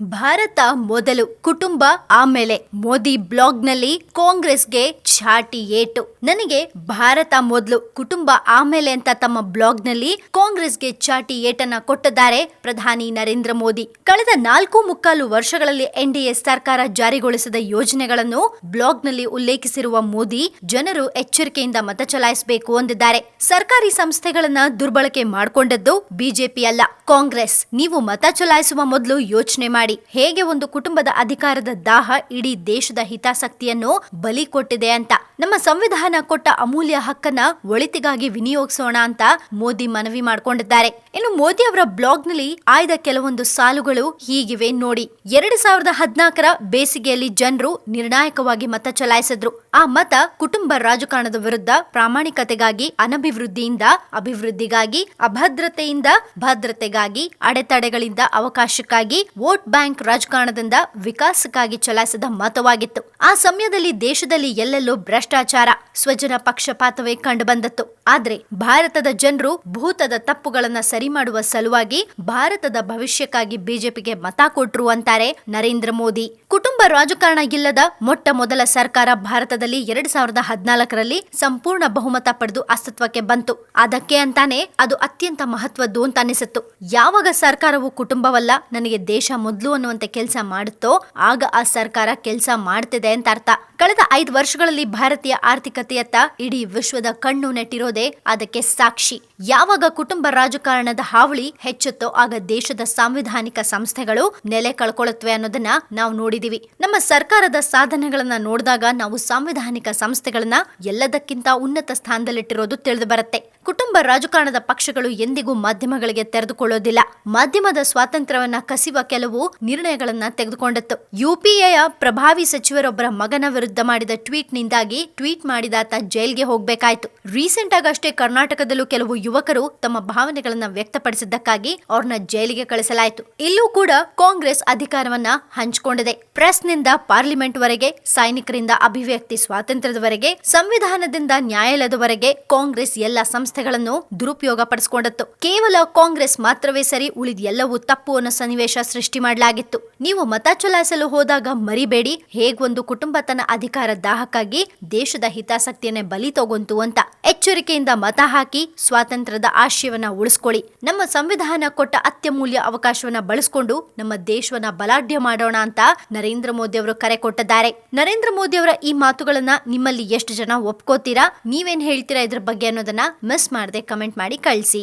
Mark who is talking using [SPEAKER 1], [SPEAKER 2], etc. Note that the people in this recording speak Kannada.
[SPEAKER 1] ಭಾರತ ಮೊದಲು ಕುಟುಂಬ, ಆಮೇಲೆ ಮೋದಿ ಬ್ಲಾಗ್ನಲ್ಲಿ ಕಾಂಗ್ರೆಸ್ಗೆ ಛಾಟಿ ಏಟು. ನನಗೆ ಭಾರತ ಮೊದಲು ಕುಟುಂಬ, ಆಮೇಲೆ ಅಂತ ತಮ್ಮ ಬ್ಲಾಗ್ನಲ್ಲಿ ಕಾಂಗ್ರೆಸ್ಗೆ ಚಾಟಿ ಏಟನ್ನ ಕೊಟ್ಟಿದ್ದಾರೆ ಪ್ರಧಾನಿ ನರೇಂದ್ರ ಮೋದಿ. ಕಳೆದ ನಾಲ್ಕು ಮುಕ್ಕಾಲು ವರ್ಷಗಳಲ್ಲಿ ಎನ್ಡಿಎ ಸರ್ಕಾರ ಜಾರಿಗೊಳಿಸಿದ ಯೋಜನೆಗಳನ್ನು ಬ್ಲಾಗ್ನಲ್ಲಿ ಉಲ್ಲೇಖಿಸಿರುವ ಮೋದಿ, ಜನರು ಎಚ್ಚರಿಕೆಯಿಂದ ಮತ ಚಲಾಯಿಸಬೇಕು ಅಂದಿದ್ದಾರೆ. ಸರ್ಕಾರಿ ಸಂಸ್ಥೆಗಳನ್ನ ದುರ್ಬಳಕೆ ಮಾಡಿಕೊಂಡದ್ದು ಬಿಜೆಪಿ ಅಲ್ಲ, ಕಾಂಗ್ರೆಸ್. ನೀವು ಮತ ಚಲಾಯಿಸುವ ಮೊದಲು ಯೋಚನೆ ಮಾಡಿ. ಹೇಗೆ ಒಂದು ಕುಟುಂಬದ ಅಧಿಕಾರದ ದಾಹ ಇಡೀ ದೇಶದ ಹಿತಾಸಕ್ತಿಯನ್ನು ಬಲಿ ಕೊಟ್ಟಿದೆ ಅಂತ. ನಮ್ಮ ಸಂವಿಧಾನ ಕೊಟ್ಟ ಅಮೂಲ್ಯ ಹಕ್ಕನ್ನ ಒಳಿತಿಗಾಗಿ ವಿನಿಯೋಗಿಸೋಣ ಅಂತ ಮೋದಿ ಮನವಿ ಮಾಡಿಕೊಂಡಿದ್ದಾರೆ. ಇನ್ನು ಮೋದಿ ಅವರ ಬ್ಲಾಗ್ನಲ್ಲಿ ಆಯ್ದ ಕೆಲವೊಂದು ಸಾಲುಗಳು ಹೀಗಿವೆ ನೋಡಿ. ಎರಡು ಸಾವಿರದ ಹದಿನಾಲ್ಕರ ಬೇಸಿಗೆಯಲ್ಲಿ ಜನರು ನಿರ್ಣಾಯಕವಾಗಿ ಮತ ಚಲಾಯಿಸಿದ್ರು. ಆ ಮತ ಕುಟುಂಬ ರಾಜಕಾರಣದ ವಿರುದ್ಧ ಪ್ರಾಮಾಣಿಕತೆಗಾಗಿ, ಅನಭಿವೃದ್ಧಿಯಿಂದ, ಅಭಿವೃದ್ಧಿಗಾಗಿ, ಅಭದ್ರತೆಯಿಂದ, ಭದ್ರತೆಗಾಗಿ, ಅಡೆತಡೆಗಳಿಂದ ಅವಕಾಶಕ್ಕಾಗಿ ವೋಟ್ ಬ್ಯಾಂಕ್ ರಾಜಕಾರಣದಿಂದ ವಿಕಾಸಕ್ಕಾಗಿ ಚಲಾಯಿಸಿದ ಮತವಾಗಿತ್ತು. ಆ ಸಮಯದಲ್ಲಿ ದೇಶದಲ್ಲಿ ಎಲ್ಲೆಲ್ಲೂ ಭ್ರಷ್ಟಾಚಾರ ಸ್ವಜನ ಪಕ್ಷಪಾತವೇ ಕಂಡುಬಂದತ್ತು ಆದ್ರೆ ಭಾರತದ ಜನರು ಭೂತದ ತಪ್ಪುಗಳನ್ನ ಸರಿ ಮಾಡುವ ಸಲುವಾಗಿ ಭಾರತದ ಭವಿಷ್ಯಕ್ಕಾಗಿ ಬಿಜೆಪಿಗೆ ಮತ ಕೊಟ್ರು ಅಂತಾರೆ ನರೇಂದ್ರ ಮೋದಿ. ಕುಟುಂಬ ರಾಜಕಾರಣ ಇಲ್ಲದ ಮೊಟ್ಟ ಮೊದಲ ಸರ್ಕಾರ ಭಾರತದಲ್ಲಿ ಎರಡ್ ಸಾವಿರದ ಹದಿನಾಲ್ಕರಲ್ಲಿ ಸಂಪೂರ್ಣ ಬಹುಮತ ಪಡೆದು ಅಸ್ತಿತ್ವಕ್ಕೆ ಬಂತು. ಅದಕ್ಕೆ ಅಂತಾನೆ ಅದು ಅತ್ಯಂತ ಮಹತ್ವದ್ದು ಅಂತ ಅನಿಸಿತ್ತು. ಯಾವಾಗ ಸರ್ಕಾರವು ಕುಟುಂಬವಲ್ಲ, ನನಗೆ ದೇಶ ಮೊದಲು ಅನ್ನುವಂತೆ ಕೆಲಸ ಮಾಡುತ್ತೋ, ಆಗ ಆ ಸರ್ಕಾರ ಕೆಲಸ ಮಾಡ್ತಿದೆ ಅಂತ ಅರ್ಥ. ಕಳೆದ ಐದು ವರ್ಷಗಳಲ್ಲಿ ಭಾರತೀಯ ಆರ್ಥಿಕತೆಯತ್ತ ಇಡೀ ವಿಶ್ವದ ಕಣ್ಣು ನೆಟ್ಟಿರೋದೇ ಅದಕ್ಕೆ ಸಾಕ್ಷಿ. ಯಾವಾಗ ಕುಟುಂಬ ರಾಜಕಾರಣದ ಹಾವಳಿ ಹೆಚ್ಚುತ್ತೋ ಆಗ ದೇಶದ ಸಾಂವಿಧಾನಿಕ ಸಂಸ್ಥೆಗಳು ನೆಲೆ ಕಳ್ಕೊಳ್ಳುತ್ತವೆ ಅನ್ನೋದನ್ನ ನಾವು ನೋಡಿದೀವಿ. ನಮ್ಮ ಸರ್ಕಾರದ ಸಾಧನೆಗಳನ್ನ ನೋಡಿದಾಗ ನಾವು ಸಾಂವಿಧಾನಿಕ ಸಂಸ್ಥೆಗಳನ್ನ ಎಲ್ಲದಕ್ಕಿಂತ ಉನ್ನತ ಸ್ಥಾನದಲ್ಲಿಟ್ಟಿರೋದು ತಿಳಿದು ಬರುತ್ತೆ. ಕುಟುಂಬ ರಾಜಕಾರಣದ ಪಕ್ಷಗಳು ಎಂದಿಗೂ ಮಾಧ್ಯಮಗಳಿಗೆ ತೆರೆದುಕೊಳ್ಳೋದಿಲ್ಲ. ಮಾಧ್ಯಮದ ಸ್ವಾತಂತ್ರ್ಯವನ್ನ ಕಸಿವ ಕೆಲವು ನಿರ್ಣಯಗಳನ್ನ ತೆಗೆದುಕೊಂಡಿತ್ತು. ಯುಪಿಎಯ ಪ್ರಭಾವಿ ಸಚಿವರೊಬ್ಬರ ಮಗನ ವಿರುದ್ಧ ಮಾಡಿದ ಟ್ವೀಟ್ ನಿಂದಾಗಿ ಟ್ವೀಟ್ ಮಾಡಿದಾತ ಜೈಲ್ಗೆ ಹೋಗ್ಬೇಕಾಯ್ತು. ರೀಸೆಂಟ್ ಆಗಷ್ಟೇ ಕರ್ನಾಟಕದಲ್ಲೂ ಕೆಲವು ಯುವಕರು ತಮ್ಮ ಭಾವನೆಗಳನ್ನ ವ್ಯಕ್ತಪಡಿಸಿದ್ದಕ್ಕಾಗಿ ಅವ್ರನ್ನ ಜೈಲಿಗೆ ಕಳಿಸಲಾಯಿತು. ಇಲ್ಲೂ ಕೂಡ ಕಾಂಗ್ರೆಸ್ ಅಧಿಕಾರವನ್ನ ಹಂಚಿಕೊಂಡಿದೆ. ಪ್ರೆಸ್ನಿಂದ ಪಾರ್ಲಿಮೆಂಟ್ ವರೆಗೆ ಸೈನಿಕರಿಂದ ಅಭಿವ್ಯಕ್ತಿ ಸ್ವಾತಂತ್ರ್ಯದವರೆಗೆ, ಸಂವಿಧಾನದಿಂದ ನ್ಯಾಯಾಲಯದವರೆಗೆ ಕಾಂಗ್ರೆಸ್ ಎಲ್ಲ ಸಂಸ್ಥೆಗಳನ್ನು ದುರುಪಯೋಗ ಪಡಿಸಿಕೊಂಡಿತ್ತು ಕೇವಲ ಕಾಂಗ್ರೆಸ್ ಮಾತ್ರವೇ ಸರಿ ಉಳಿದ ಎಲ್ಲವೂ ತಪ್ಪು ಅನ್ನೋ ಸನ್ನಿವೇಶ ಸೃಷ್ಟಿ ಮಾಡಲಾಗಿತ್ತು. ನೀವು ಮತ ಚಲಾಯಿಸಲು ಹೋದಾಗ ಮರಿಬೇಡಿ ಹೇಗೊಂದು ಕುಟುಂಬ ತನ್ನ ಅಧಿಕಾರ ದಾಹಕ್ಕಾಗಿ ದೇಶದ ಹಿತಾಸಕ್ತಿಯನ್ನೇ ಬಲಿ ತಗೊಂತು ಅಂತ. ಎಚ್ಚರಿಕೆಯಿಂದ ಮತ ಹಾಕಿ, ಸ್ವಾತಂತ್ರ್ಯದ ಆಶಯವನ್ನ ಉಳಿಸ್ಕೊಳ್ಳಿ. ನಮ್ಮ ಸಂವಿಧಾನ ಕೊಟ್ಟ ಅತ್ಯಮೂಲ್ಯ ಅವಕಾಶವನ್ನ ಬಳಸಿಕೊಂಡು ನಮ್ಮ ದೇಶವನ್ನ ಬಲಾಢ್ಯ ಮಾಡೋಣ ಅಂತ ನರೇಂದ್ರ ಮೋದಿ ಅವರು ಕರೆ ಕೊಟ್ಟಿದ್ದಾರೆ. ನರೇಂದ್ರ ಮೋದಿ ಅವರ ಈ ಮಾತುಗಳನ್ನ ನಿಮ್ಮಲ್ಲಿ ಎಷ್ಟು ಜನ ಒಪ್ಕೋತೀರಾ, ನೀವೇನ್ ಹೇಳ್ತೀರಾ ಇದ್ರ ಬಗ್ಗೆ ಅನ್ನೋದನ್ನ ಮಿಸ್ ಮಾಡದೆ ಕಮೆಂಟ್ ಮಾಡಿ ಕಳಿಸಿ.